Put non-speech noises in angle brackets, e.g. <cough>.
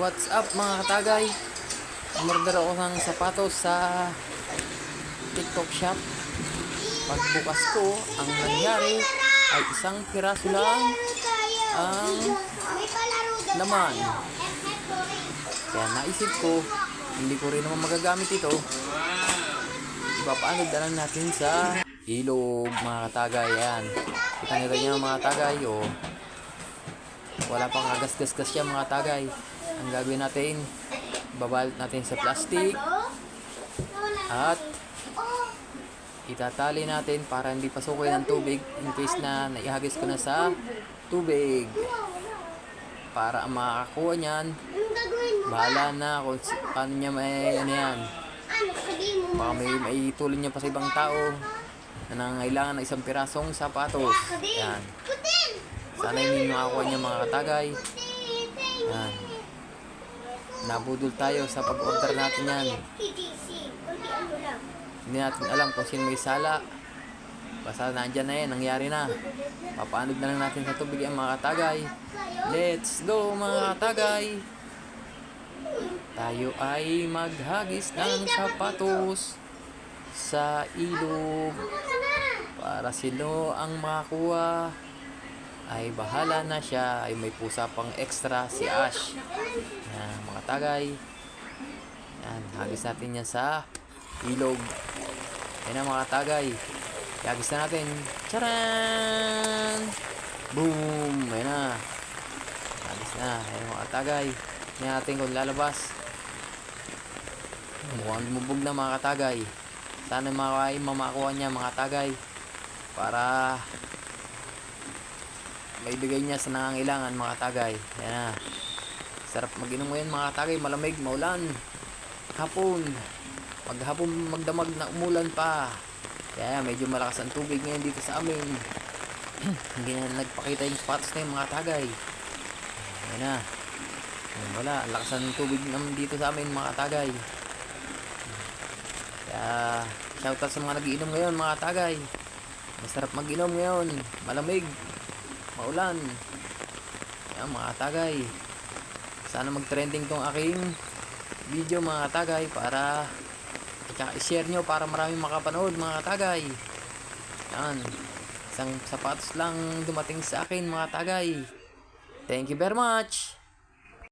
What's up mga katagay? Umorder ako ng sapatos sa TikTok shop. Pagbukas ko, ang nangyari ay isang piraso lang ang laman. Kaya naisip ko, hindi ko rin naman magagamit ito. Ipapaanod na lang natin sa ilog mga katagay. Ayan. Kita nyo mga katagay. Oh. Wala pang agas-gas-gas siya mga tagay. Ang gagawin natin, babalit natin sa plastic at itatali natin para hindi pasukoy ng tubig in case na naihagis ko na sa tubig. Para ang makakakuha niyan, bahala na kung paano niya may ano yan. Baka may maitulin niya pa sa ibang tao na nangailangan ng isang pirasong sapatos. Yan. Sana hindi makakuha niya mga katagay. Yan. Nabudol tayo sa pag-order natin yan. Hindi natin alam kung sino may sala. Basta nandyan na yan, nangyari na. Papaanod na lang natin sa tubig ang mga katagay. Let's go mga katagay! Tayo ay maghagis ng sapatos sa ilog para sino ang makakuha ay bahala na siya ay may pusa pang extra si Ash. Yan mga tagay. Yan hagis natin yan sa ilog. Yan na mga tagay. Hagis na natin. Charan boom! Yan na. Hagis na. Yan mga tagay. Yan natin kung lalabas. Mukhang lumubog na mga katagay sana makakuha mamakuha niya mga tagay. Para maibigay niya sa nangangailangan mga tagay. Yan na. Sarap mag-inom ngayon mga tagay. Malamig, maulan. Hapon. Maghapon magdamag na umulan pa. Kaya medyo malakas ang tubig ngayon dito sa amin. <clears throat> Hindi na nagpakita yung sapatos na yung mga tagay. Yan na. Yan, Wala. Ang lakas ng tubig naman dito sa amin mga tagay. Kaya shoutout sa mga nagiinom ngayon mga tagay. Masarap mag-inom ngayon. Malamig maulan. Yan mga tagay. Sana mag-trending tong aking video mga tagay para at i-share nyo para maraming makapanood mga tagay. Yan. Isang sapatos lang dumating sa akin mga tagay. Thank you very much.